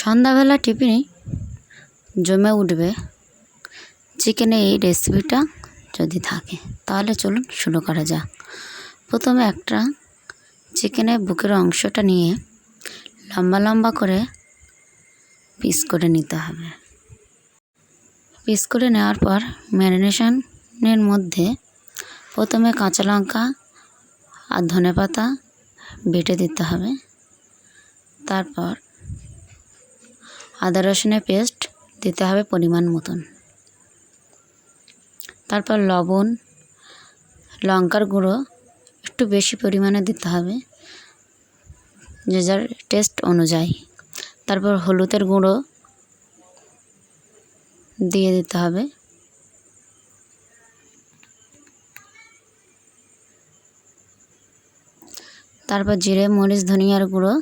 সন্ধ্যাবেলা টিফিনে জমে উঠবে চিকেনের এই রেসিপিটা যদি থাকে। তাহলে চলুন শুরু করা যাক। প্রথমে একটা চিকেনের বুকের অংশটা নিয়ে লম্বা লম্বা করে পিস করে নিতে হবে। পিস করে নেওয়ার পর ম্যারিনেশনের মধ্যে প্রথমে কাঁচা লঙ্কা আর ধনে পাতা বেটে দিতে হবে। তারপর আদা রসুনের পেস্ট দিতে হবে পরিমাণ মতন। তারপর লবণ, লঙ্কার গুঁড়ো একটু বেশি পরিমাণে দিতে হবে যে যার টেস্ট অনুযায়ী। তারপর হলুদের গুঁড়ো দিয়ে দিতে হবে। তারপর জিরে, মরিচ, ধনিয়ার গুঁড়ো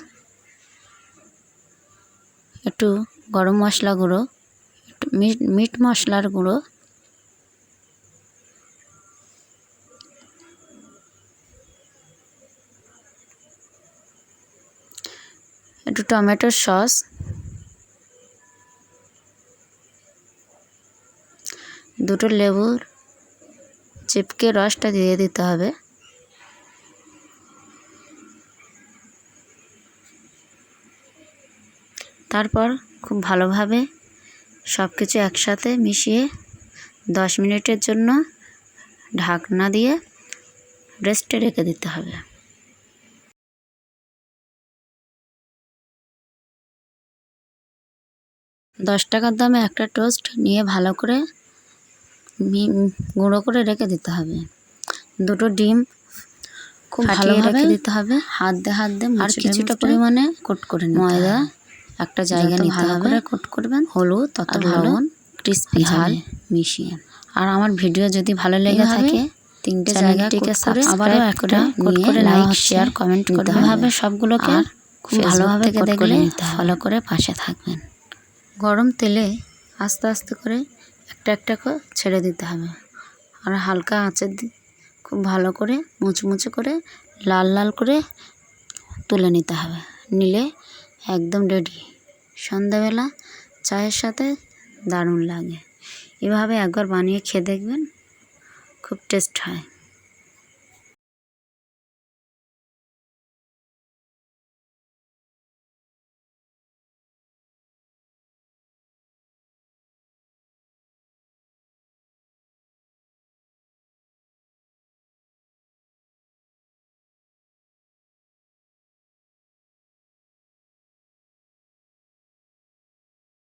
একটু গরম মশলা গুঁড়ো মিট মিট মশলার গুঁড়ো। একটু টমেটোর সস। দুটো লেবুর চিপকে রসটা দিয়ে দিতে হবে। তারপর খুব ভালোভাবে সব কিছু একসাথে মিশিয়ে দশ মিনিটের জন্য ঢাকনা দিয়ে রেস্টে রেখে দিতে হবে। দশ টাকার দামে একটা টোস্ট নিয়ে ভালো করে গুঁড়ো করে রেখে দিতে হবে। দুটো ডিম খুব ভালো রেখে দিতে হবে। হাত দিয়ে হাত দিয়ে আর কিছুটা পরিমাণে কোট করে ময়দা একটা জায়গা নিতে হবে কোট করবেন হলুদ তত লবণ ক্রিস্পি ঝাল মিশিয়ে। আর আমার ভিডিও যদি ভালো লেগে থাকে তিনটে জায়গাটিকে আবারও একটা কোট করে লাইক শেয়ার কমেন্ট করতে হবে। সবগুলোকে খুব ভালোভাবে দেখলে ফলো করে পাশে থাকবেন। গরম তেলে আস্তে আস্তে করে একটা একটা করে ছেড়ে দিতে হবে। আর হালকা আঁচের খুব ভালো করে মুচমুচে করে লাল লাল করে তুলে নিতে হবে। নিলে একদম রেডি সন্ধ্যাবেলা চায়ের সাথে দারুণ লাগে। এভাবে একবার বানিয়ে খেয়ে দেখবেন, খুব টেস্ট হয়।